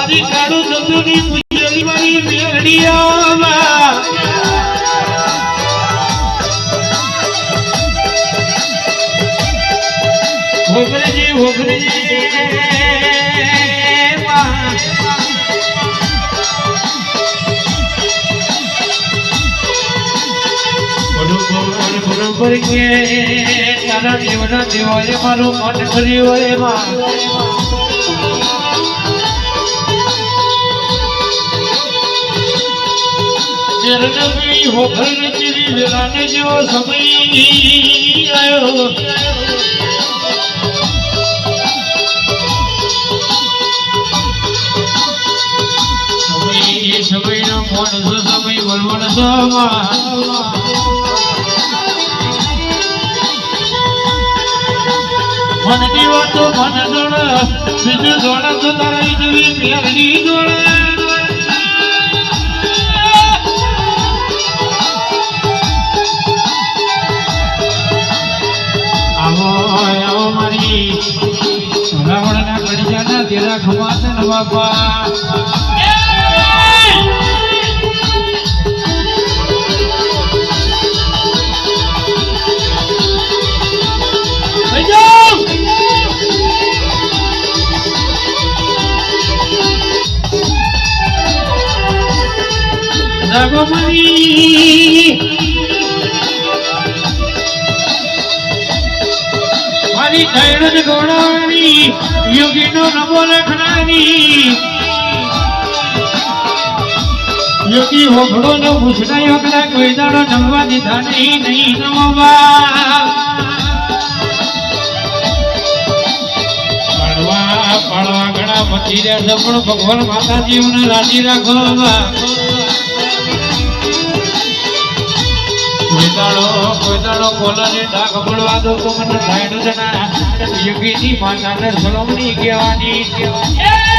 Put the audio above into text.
મારું સતુની પૂજેલી મારી મન કર્યું હોય ચરણવી હોગર ચીરી વેલાને જેવો સમય આવ્યો. સમય સમયનો મોણ છે, સમય બળવણ સમા મન દીવો મન જોડ, બીજું જોડ તો તારી જોઈ મેરડી જોડ. આવો મારી. રાવણના કડિયાના તેરા ખમાત ન બાપા રઘુમણી મારી દૈડ ગોળાણી યોગીનો નમો લખનારી. યોગી હોભળો નો ભૂષણા યોગના કોઈ દાડો જમવા દીધા નહીં નહીં નમો પાડવા ઘણા મચી રહ્યા છે પણ ભગવાન માતાજીઓને રાજી રાખો કોઈ દાડો કોઈ દાડો કોલાને ડાક પડવા દો તો મને સાઈડ જણા યોગીની માતાને સલોમણી કહેવાની. ભાઈ